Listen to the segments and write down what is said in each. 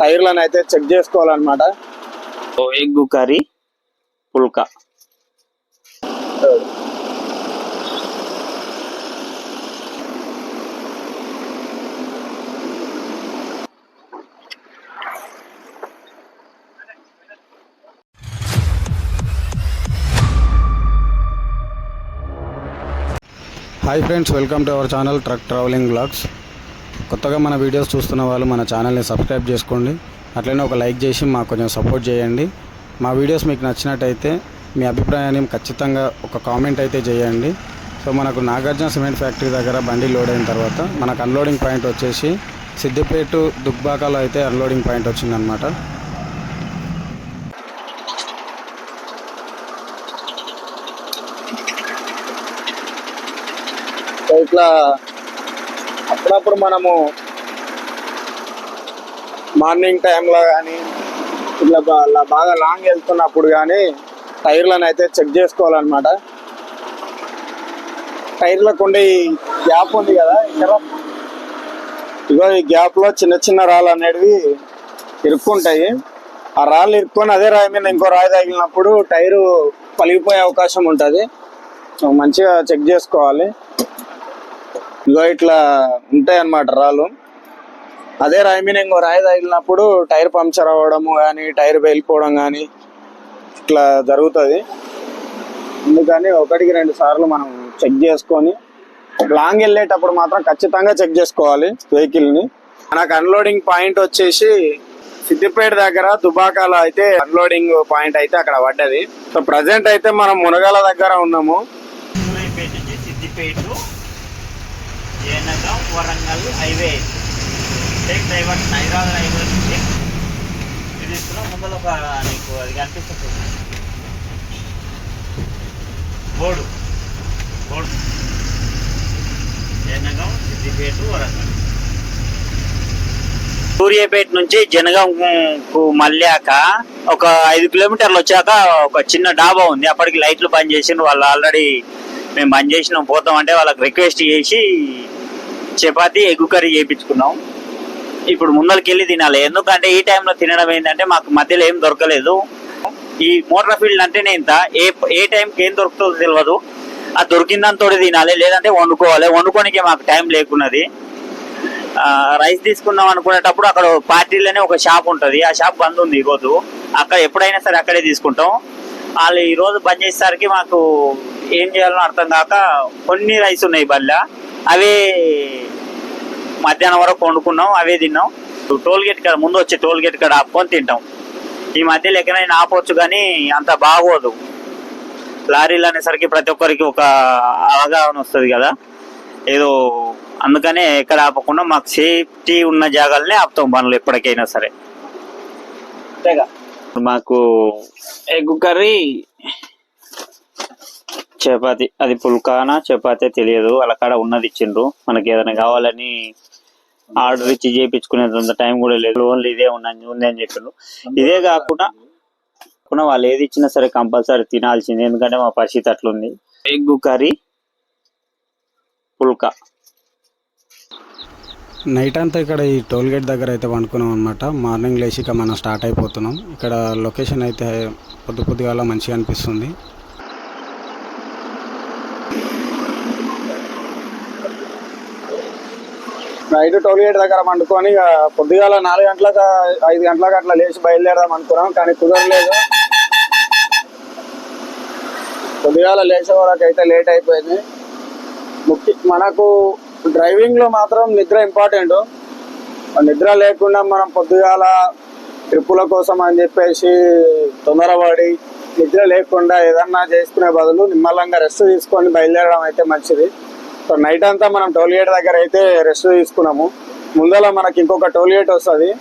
టైర్లను అయితే చెక్ చేసుకోవాలన్నమాట. Egg curry phulka. Hi friends welcome to our channel truck travelling blogs కొత్తగా మన videos చూస్తున్న వాళ్ళు మన ఛానల్ని సబ్స్క్రైబ్ చేసుకోండి. అట్లనే ఒక లైక్ చేసి మాకు కొంచెం సపోర్ట్ చేయండి. మా వీడియోస్ మీకు నచ్చినట్టయితే మీ అభిప్రాయాన్ని ఖచ్చితంగా ఒక కామెంట్ అయితే చేయండి. సో మనకు నాగార్జున సిమెంట్ ఫ్యాక్టరీ దగ్గర బండి లోడ్ అయిన తర్వాత మనకు అన్లోడింగ్ పాయింట్ వచ్చేసి సిద్దిపేట దుబ్బాకలో అయితే అన్లోడింగ్ పాయింట్ వచ్చిందనమాట ఇట్లా అప్పుడప్పుడు మనము మార్నింగ్ టైంలో కానీ ఇట్లా ఇలా బాగా లాంగ్ వెళ్తున్నప్పుడు కానీ టైర్లను అయితే చెక్ చేసుకోవాలన్నమాట. టైర్లకు ఉండే ఈ గ్యాప్ ఉంది కదా ఇక్కడ? ఇగో ఈ గ్యాప్లో చిన్న చిన్న రాళ్ళు అనేవి ఇరుక్కుంటాయి. ఆ రాళ్ళు ఇరుక్కొని అదే రాయి మీద ఇంకో రాయి తగిలినప్పుడు టైరు పలిగిపోయే అవకాశం ఉంటుంది. సో మంచిగా చెక్ చేసుకోవాలి. ఇగో ఇట్లా ఉంటాయి అన్నమాట రాళ్ళు. అదే రాయి మీద ఇంకో రాయి తగిలినప్పుడు టైర్ పంక్చర్ అవ్వడము కానీ టైర్ పేలిపోవడం కానీ ఇట్లా జరుగుతుంది. అందుకని ఒకటికి రెండు సార్లు మనం చెక్ చేసుకొని లాంగ్ వెళ్ళేటప్పుడు మాత్రం ఖచ్చితంగా చెక్ చేసుకోవాలి వెహికల్ని నాకు అన్లోడింగ్ పాయింట్ వచ్చేసి సిద్దిపేట దగ్గర దుబాకాలో అయితే అన్లోడింగ్ పాయింట్ అయితే అక్కడ పడ్డది. సో ప్రజెంట్ అయితే మనం మునగాల దగ్గర ఉన్నాము. Siddipet Siddipet Jayanagaram Warangal highway. Take driver Hyderabad highway నుంచి ఇది ముందర ఒక నీకు అది కనిపిస్తుంది. బోర్డు. బోర్డు. జయనగరం సిద్దిపేట వరంగల్. సూర్యాపేట నుంచి జనగంకు మళ్ళాక ఒక ఐదు కిలోమీటర్లు వచ్చాక ఒక చిన్న డాబా ఉంది. అప్పటికి లైట్లు బంద్ చేసిండ్రు. వాళ్ళు ఆల్రెడీ మేము బంద్ చేసినాం. పోతాం అంటే వాళ్ళకి రిక్వెస్ట్ చేసి చపాతి ఎగ్గు కర్రీ చేయించుకున్నాం ఇప్పుడు ముందరికి వెళ్ళి తినాలి. ఎందుకంటే ఈ టైంలో తినడం ఏంటంటే మాకు మధ్యలో ఏం దొరకలేదు. ఈ మోటార్ ఫీల్డ్ అంటేనే ఇంత. ఏ ఏ టైంకి ఏం దొరుకుతుందో తెలియదు ఆ దొరికిందంతో తినాలి. లేదంటే వండుకోవాలి. వండుకోనికి మాకు టైం లేకున్నది. రైస్ తీసుకుందాం అనుకునేటప్పుడు అక్కడ పార్టీలోనే ఒక షాప్ ఉంటుంది. ఆ షాప్ బంద్ ఉంది ఈరోజు అక్కడ ఎప్పుడైనా సరే అక్కడే తీసుకుంటాం. వాళ్ళు ఈరోజు బంద్ చేసేసరికి మాకు ఏం చేయాలో అర్థం కాక కొన్ని రైస్ ఉన్నాయి బల్ల. అవే మధ్యాహ్నం వరకు వండుకున్నాం అవే తిన్నాం. టోల్ గేట్ కాడ ముందు వచ్చే టోల్ గేట్ కాడ ఆపుకొని తింటాం. ఈ మధ్యలో ఎక్కడైనా ఆపొచ్చు కానీ అంత బాగోదు. లారీలు అనేసరికి ప్రతి ఒక్కరికి ఒక అవగాహన వస్తుంది కదా. ఏదో అందుకనే ఎక్కడ ఆపకుండా మాకు సేఫ్టీ ఉన్న జాగాలనే ఆపుతాం పనులు ఎప్పటికైనా సరే. మాకు ఎగ్ కర్రీ చపాతి అది పుల్కానా చపాతీ తెలియదు. వాళ్ళ కాడ ఉన్నది ఇచ్చిండ్రు. మనకి ఏదైనా కావాలని ఆర్డర్ ఇచ్చి చేయించుకునేంత టైం కూడా లేదు. ఓన్లీ ఇదే ఉన్నది ఉంది అని చెప్పిండ్రు ఇదే కాకుండా కాకుండా వాళ్ళు ఏది ఇచ్చినా సరే కంపల్సరీ తినాల్సింది. ఎందుకంటే మా పరిస్థితి అట్లుంది. ఎగ్ కర్రీ పుల్కా. నైట్ అంతా ఇక్కడ ఈ టోల్ గేట్ దగ్గర అయితే పండుకున్నాం అనమాట మార్నింగ్ లేచి ఇక మనం స్టార్ట్ అయిపోతున్నాం. ఇక్కడ లొకేషన్ అయితే పొద్దు పొద్దుగాల మంచిగా అనిపిస్తుంది. నైట్ టోల్ గేట్ దగ్గర పండుకొని ఇక పొద్దుగాల నాలుగు గంటలకు ఐదు గంటలకు అట్లా లేచి బయలుదేరదాం అనుకున్నాం కానీ కుదరలేదు. పొద్దుగాల లేచే వరకు అయితే లేట్ అయిపోయింది. ముఖ్య మనకు డ్రైవింగ్లో మాత్రం నిద్ర ఇంపార్టెంట్. నిద్ర లేకుండా మనం పొద్దుగాల ట్రిప్పుల కోసం అని చెప్పేసి తొందరపడి నిద్ర లేకుండా ఏదన్నా చేసుకునే బదులు నిమ్మలంగా రెస్ట్ తీసుకొని బయలుదేరడం అయితే మంచిది. సో నైట్ అంతా మనం టోల్ గేట్ దగ్గర అయితే రెస్ట్ తీసుకున్నాము. ముందర మనకి ఇంకొక టోల్ గేట్ వస్తుంది.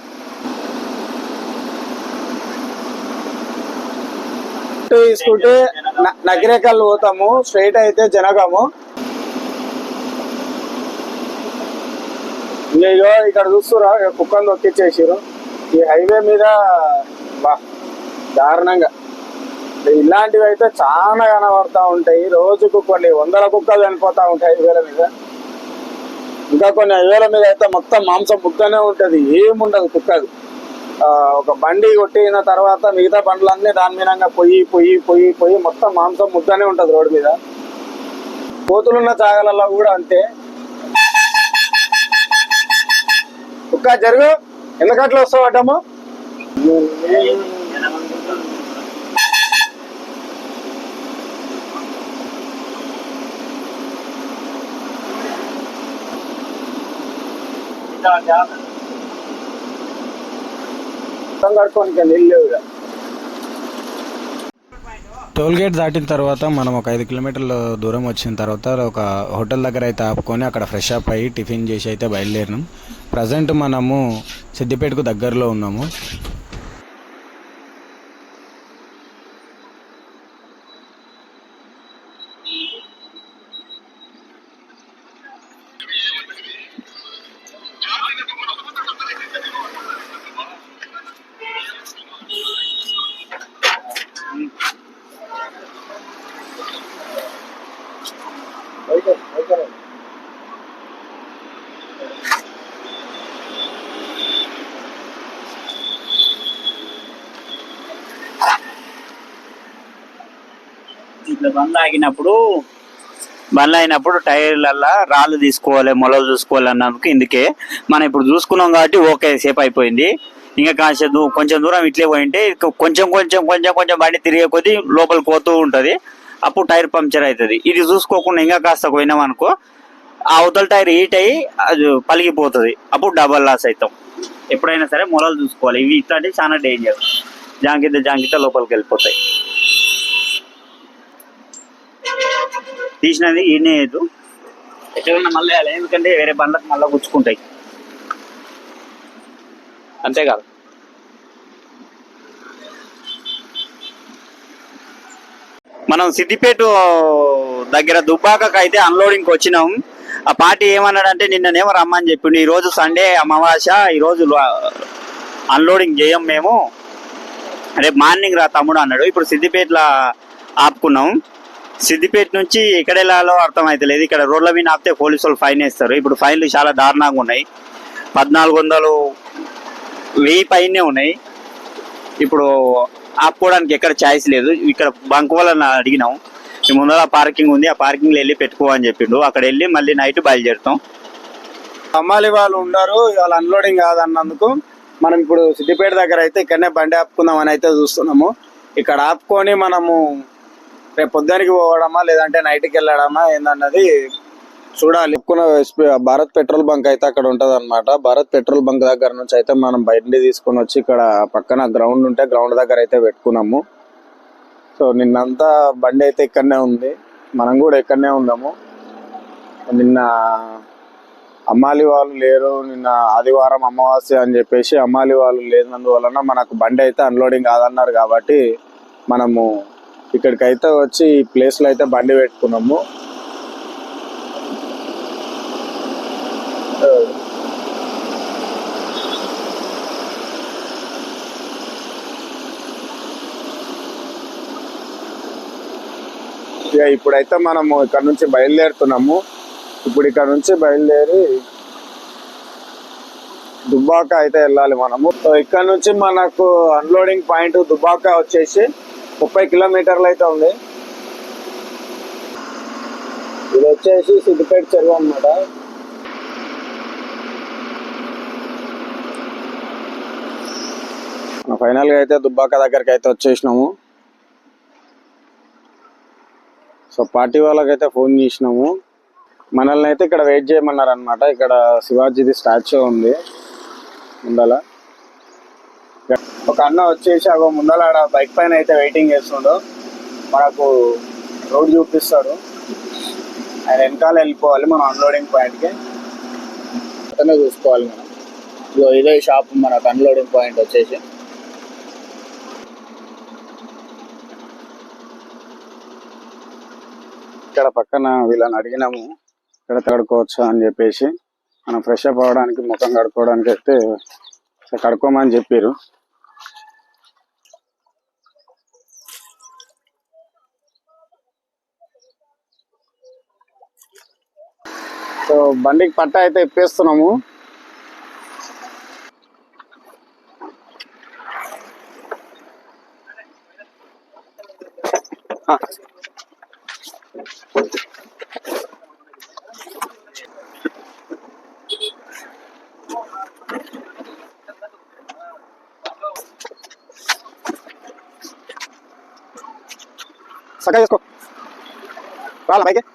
తీసుకుంటే న- నగిరేకల్ పోతాము స్ట్రైట్ అయితే జనగాము. ఇగో ఇక్కడ చూస్తురా కుక్కను తొక్కిచ్చేసారు ఈ హైవే మీద బా దారుణంగా. ఇలాంటివి అయితే చాలా కనబడతా ఉంటాయి. రోజుకు కొన్ని వందల కుక్కలు చనిపోతా ఉంటాయి వేల మీద. ఇంకా కొన్ని వేల మీద అయితే మొత్తం మాంసం ముక్కనే ఉంటుంది. ఏముండదు కుక్కది ఒక బండి కొట్టిన తర్వాత మిగతా బండ్లన్నీ దాని మీద పొయ్యి పొయ్యి పొయ్యి పొయ్యి మొత్తం మాంసం ముద్దనే ఉంటుంది రోడ్డు మీద. కోతులున్న జాగాలలో కూడా అంతే. కుక్క జరుగు. ఎందుకట్లా వస్తావు అడ్డము? టోల్గేట్ టోల్ గేట్ దాటిన తర్వాత మనం ఒక ఐదు కిలోమీటర్ల దూరం వచ్చిన తర్వాత ఒక హోటల్ దగ్గర అయితే ఆపుకొని అక్కడ ఫ్రెష్ అప్ అయ్యి టిఫిన్ చేసి అయితే బయలుదేరినాం. ప్రజెంట్ మనము సిద్దిపేటకు దగ్గరలో ఉన్నాము. ఇట్లా బండ్లు ఆగినప్పుడు బండ్లు అయినప్పుడు టైర్లల్లా రాళ్ళు తీసుకోవాలి మొలలు చూసుకోవాలి అన్నందుకు ఇందుకే. మనం ఇప్పుడు చూసుకున్నాం కాబట్టి ఓకే సేఫ్ అయిపోయింది. ఇంకా కాసేపు కొంచెం దూరం ఇట్లే పోయింటే కొంచెం కొంచెం కొంచెం కొంచెం బండి తిరిగే కొద్దీ లోపల పోతూ ఉంటుంది. అప్పుడు టైర్ పంక్చర్ అవుతుంది. ఇది చూసుకోకుండా ఇంకా కాస్త పోయినాం అనుకో ఆ అవతల టైర్ హీట్ అయ్యి అది పలిగిపోతుంది. అప్పుడు డబల్ లాస్ అవుతాం ఎప్పుడైనా సరే మొలలు చూసుకోవాలి. ఇవి ఇట్లాంటివి చాలా డేంజర్ జాంకిత జాంకిత లోపలికి వెళ్ళిపోతాయి. తీసినది ఈయనే ఎట్లా ఎక్కడన్నా మళ్ళీ ఎందుకంటే వేరే బండ్లకు మళ్ళీ గుచ్చుకుంటాయి. అంతేకాదు. మనం సిద్దిపేట దగ్గర దుబ్బాకకు అయితే అన్లోడింగ్కి వచ్చినాం. ఆ పార్టీ ఏమన్నాడంటే నిన్ననేమో రమ్మని చెప్పిండు. ఈరోజు సండే అమావాస్య ఈరోజు అన్లోడింగ్ చేయం మేము. రేపు మార్నింగ్ రా తమ్ముడు అన్నాడు. ఇప్పుడు సిద్దిపేటలో ఆపుకున్నాం. సిద్దిపేట నుంచి ఎక్కడ వెళ్ళాలో అర్థం అవుతలేదు ఇక్కడ రోడ్ల మీద ఆపితే పోలీసు వాళ్ళు ఫైన్ వేస్తారు. ఇప్పుడు ఫైన్లు చాలా దారుణంగా ఉన్నాయి. పద్నాలుగు వందలు వెయ్యి పైనే ఉన్నాయి. ఇప్పుడు ఆపుకోవడానికి ఎక్కడ ఛాయిస్ లేదు. ఇక్కడ బంక్ వల్ల అడిగినాం. ఈ ముందర పార్కింగ్ ఉంది. ఆ పార్కింగ్లో వెళ్ళి పెట్టుకో అని చెప్పిండు. అక్కడ వెళ్ళి మళ్ళీ నైట్ బయలుదేరుతాం. అమ్మాలి వాళ్ళు ఉండరు వాళ్ళు అన్లోడింగ్ కాదన్నందుకు మనం ఇప్పుడు సిద్దిపేట దగ్గర అయితే ఇక్కడనే బండి ఆపుకుందాం అని అయితే చూస్తున్నాము. ఇక్కడ ఆపుకొని మనము రేపు పొద్దునికి పోవడమా లేదంటే నైట్కి వెళ్ళడమా ఏందన్నది చూడాలి. ఆపుకున్న భారత్ పెట్రోల్ బంక్ అయితే అక్కడ ఉంటది అనమాట భారత్ పెట్రోల్ బంక్ దగ్గర నుంచి అయితే మనం బండి తీసుకొని వచ్చి ఇక్కడ పక్కన గ్రౌండ్ ఉంటే గ్రౌండ్ దగ్గర అయితే పెట్టుకున్నాము. సో నిన్నంతా బండి అయితే ఇక్కడనే ఉంది. మనం కూడా ఇక్కడనే ఉన్నాము. నిన్న అమ్మాలి వాళ్ళు లేరు. నిన్న ఆదివారం అమావాస్య అని చెప్పేసి అమ్మాలి వాళ్ళు లేనందువలన మనకు బండి అయితే అన్లోడింగ్ కాదన్నారు కాబట్టి మనము ఇక్కడికైతే వచ్చి ఈ ప్లేస్లో అయితే బండి పెట్టుకున్నాము. ఇక ఇప్పుడైతే మనము ఇక్కడ నుంచి బయలుదేరుతున్నాము. ఇప్పుడు ఇక్కడ నుంచి బయలుదేరి దుబ్బాక అయితే వెళ్ళాలి మనము. సో ఇక్కడ నుంచి మనకు అన్లోడింగ్ పాయింట్ దుబ్బాక వచ్చేసి ముప్పై కిలోమీటర్లు అయితే ఉంది. ఇది వచ్చేసి సిద్దిపేట చెరువు అనమాట ఫైనల్గా అయితే దుబ్బాక దగ్గరికి అయితే వచ్చేసినాము. సో పార్టీ వాళ్ళకైతే ఫోన్ చేసినాము. మనల్ని అయితే ఇక్కడ వెయిట్ చేయమన్నారు అనమాట ఇక్కడ శివాజీది స్టాచ్యూ ఉంది. ముందల. ఒక అన్న వచ్చేసి అగో ముందల ఆడ బైక్ పైన అయితే వెయిటింగ్ చేస్తుండు. మనకు రోడ్ చూపిస్తాడు. ఆయన వెనకాల వెళ్ళిపోవాలి మనం అన్లోడింగ్ పాయింట్కి అతనే చూసుకోవాలి మనం. ఇదిగో ఇదే షాప్ మనకు అన్లోడింగ్ పాయింట్ వచ్చేసి. ఇక్కడ పక్కన వీళ్ళని అడిగినాము ఇక్కడ కడుక్కోవచ్చు అని చెప్పేసి మనం ఫ్రెష్ అప్ అవడానికి ముఖం కడుక్కోవడానికి అయితే కడుక్కోమని చెప్పారు సో బండికి పట్ట అయితే ఇప్పేస్తున్నాము सका इसको। भाई के।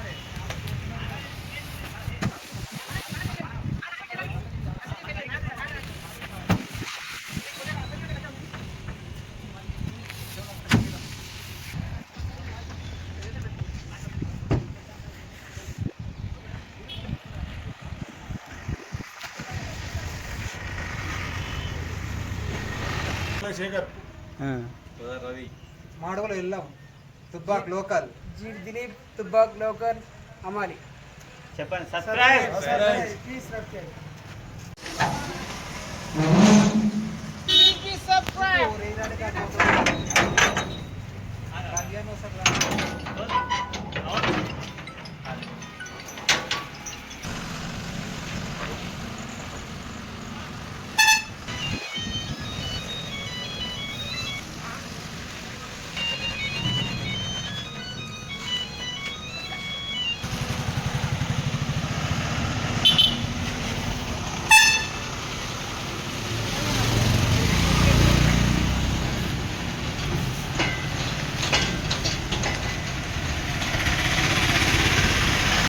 చంద్రశేఖర్ రవి మాడవలో వెళ్ళాం తుబ్బాక్ లోకల్ జీట్ దిలీప్ తుబ్బాక్ లోకల్ అమాలి చెప్పండి subscribe please subscribe Please subscribe.